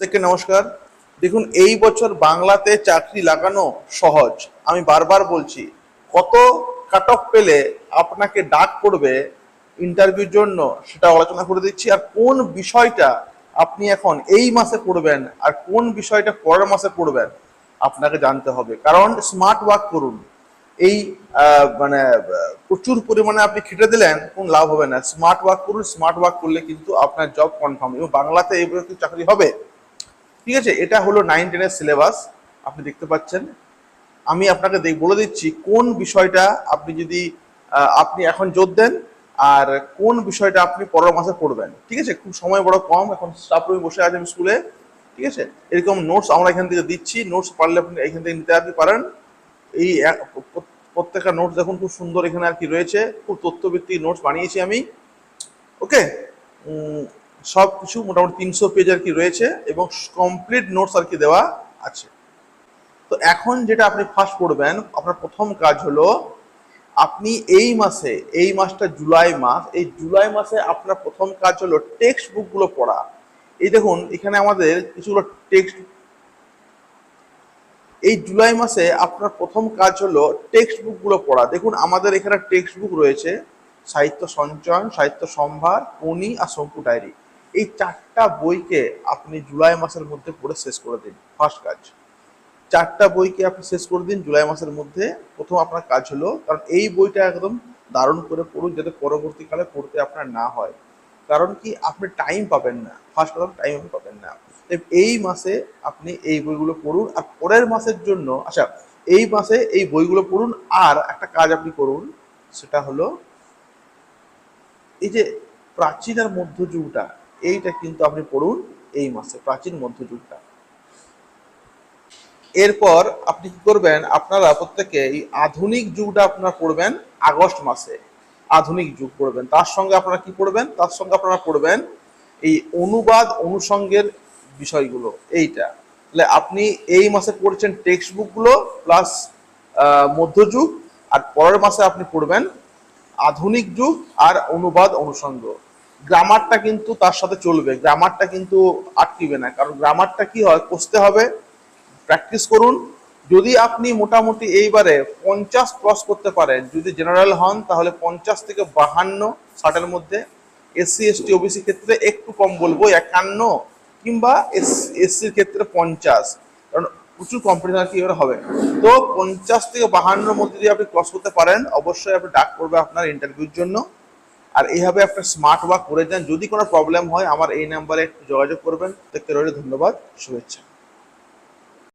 থেকে নমস্কার। দেখুন, এই বছর বাংলাতে চাকরি লাগানো সহজ। আমি বারবার বলছি, কত কাট পেলে আপনাকে ডাক পড়বে ইন্টারভিউর জন্য সেটা আলোচনা করে দিচ্ছি। আর কোন বিষয়টা আপনি এখন এই মাসে পড়বেন আর কোন বিষয়টা পরের মাসে পড়বেন আপনাকে জানতে হবে। কারণ স্মার্ট ওয়ার্ক করুন। এই মানে প্রচুর পরিমাণে আপনি খেটে দিলেন, কোন লাভ হবে না। স্মার্ট ওয়ার্ক করুন স্মার্ট ওয়ার্ক করলে কিন্তু আপনার জব কনফার্ম এবং বাংলাতে এই চাকরি হবে? ঠিক আছে? এটা হলো নাইন টেনের সিলেবাস আপনি দেখতে পাচ্ছেন। আমি আপনাকে বলে দিচ্ছি কোন বিষয়টা আপনি যদি আপনি এখন জোর দেন আর কোন বিষয়টা আপনি পরের মাসে পড়বেন। ঠিক আছে? খুব সময় বড় কম, এখন স্টাফ রুমে বসে আছেন স্কুলে ঠিক আছে? এরকম নোটস আমরা এখান থেকে দিচ্ছি। নোটস পারলে আপনি এখান থেকে নিতে কি পারেন। এই প্রত্যেকটা নোটস দেখুন, খুব সুন্দর এখানে আর কি রয়েছে। খুব তথ্যভিত্তিক নোটস বানিয়েছি আমি। ওকে সব কিছু মোটামুটি তিনশো পেজ আর কি রয়েছে এবং কমপ্লিট নোটস আর কি দেওয়া আছে। তো এখন যেটা আপনি ফার্স্ট পড়বেন, আপনার প্রথম কাজ হলো, আপনি এই মাসে, এই মাসটা জুলাই মাস, এই জুলাই মাসে আপনার প্রথম কাজ হলো টেক্সট বুকগুলো পড়া। এই দেখুন, এখানে আমাদের কিছুগুলো টেক্সট এই জুলাই মাসে আপনার প্রথম কাজ হলো টেক্সট বুকগুলো পড়া। দেখুন, আমাদের এখানে টেক্সট বুক রয়েছে, সাহিত্য সঞ্চয়ন, সাহিত্য সম্ভার পণি আর শঙ্কু ডায়েরি এই চারটা বইকে আপনি জুলাই মাসের মধ্যে পড়ে শেষ করে দিন, ফার্স্ট কাজ। চারটা বইকে আপনি শেষ করে দিন, জুলাই মাসের মধ্যে। প্রথম আপনার কাজ হলো, কারণ এই বইটা একদম দারুণ করে পড়ুন, যাতে পরবর্তীকালে পড়তে আপনার না হয়। কারণ কি, আপনি টাইম পাবেন না। ফার্স্ট কথা টাইম আপনি পাবেন না। এই মাসে আপনি এই বইগুলো পড়ুন, আর পরের মাসের জন্য আচ্ছা এই মাসে এই বইগুলো পড়ুন, আর একটা কাজ আপনি করুন, সেটা হলো, এই যে প্রাচীন আর মধ্যযুগটা এইটা কিন্তু আপনি পড়ুন এই মাসে, প্রাচীন মধ্যযুগটা। এরপর আপনি কি করবেন, আপনারা প্রত্যেকে এই আধুনিক যুগটা আপনারা পড়বেন আগস্ট মাসে। আধুনিক যুগ পড়বেন। তার সঙ্গে আপনারা কি পড়বেন? তার সঙ্গে আপনারা পড়বেন এই অনুবাদ অনুষঙ্গের বিষয়গুলো, এইটা। তাহলে আপনি এই মাসে পড়ছেন টেক্সট বুকগুলো প্লাস মধ্যযুগ, আর পরের মাসে আপনি পড়বেন আধুনিক যুগ আর অনুবাদ অনুষঙ্গ গ্রামারটা কিন্তু তার সাথে চলবে। গ্রামারটা কিন্তু আটকিবে না। কারণ গ্রামারটা কি হয়, কষতে হবে প্র্যাকটিস করুন। যদি আপনি মোটামুটি এইবারে পঞ্চাশ ক্রস করতে পারেন, যদি জেনারেল হন, তাহলে পঞ্চাশ থেকে বাহান্ন ষাটের মধ্যে এসসি এসটি ওবিসি ক্ষেত্রে একটু কম বলব, একান্ন কিংবা এস এসসির ক্ষেত্রে পঞ্চাশ। কারণ প্রচুর কম্পিটিশন কি এবারে হবে। তো পঞ্চাশ থেকে বাহান্নর মধ্যে যদি আপনি ক্রস করতে পারেন, অবশ্যই আপনি ডাক করবে আপনার ইন্টারভিউর জন্য। আর এইভাবে আপনার স্মার্ট ওয়ার্ক করে যান। যদি কোনো প্রবলেম হয়, আমার এই নাম্বারে একটু যোগাযোগ করবেন। দেখতে রইলে, ধন্যবাদ, শুভেচ্ছা।